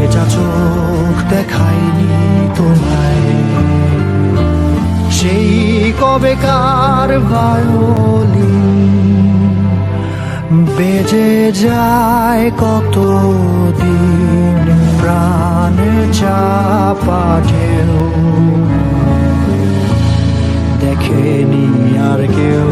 ভেজা চোখ দেখায়নি তোমায়। সেই কবেকার ভায়োলিন বেজে যায় কত দিন প্রাণ চাপা ঢেউ। দেখেনি আর কেউ।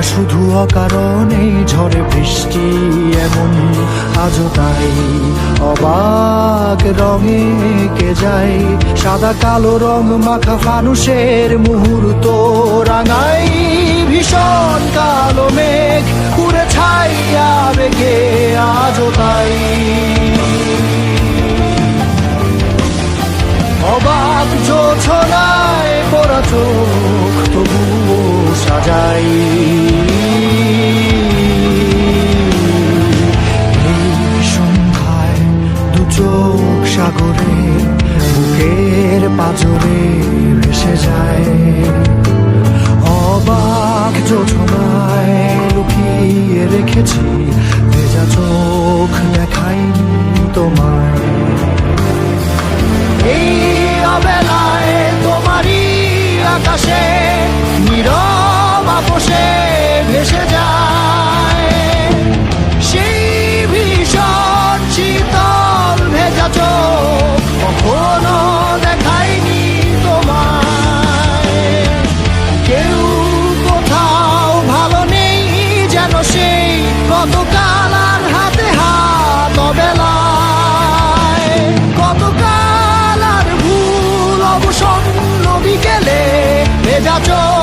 একা শুধু অকারণে ঝড়ে বৃষ্টি এমন আজও তাই। অবাক রঙে কে যায়? সাদা কালো রং মাখা মানুষের মুহূর্ত রাঙাই। ভীষণ কালো মেঘ পুরে ছাইয়া বেগে আজও তাই। অবাক যোছনায় পড়া চোখ তবুও সাজাই। চোখ সাগরে, বুকের পাজরে ভেসে যায়। অবাক যোছনায় লুকিয়ে রেখেছি, ভেজা চোখ দেখাইনি তোমায়। এই অবেলায় তোমারই আকাশে, নীরব আপোষে ভেসে যায়। কতকাল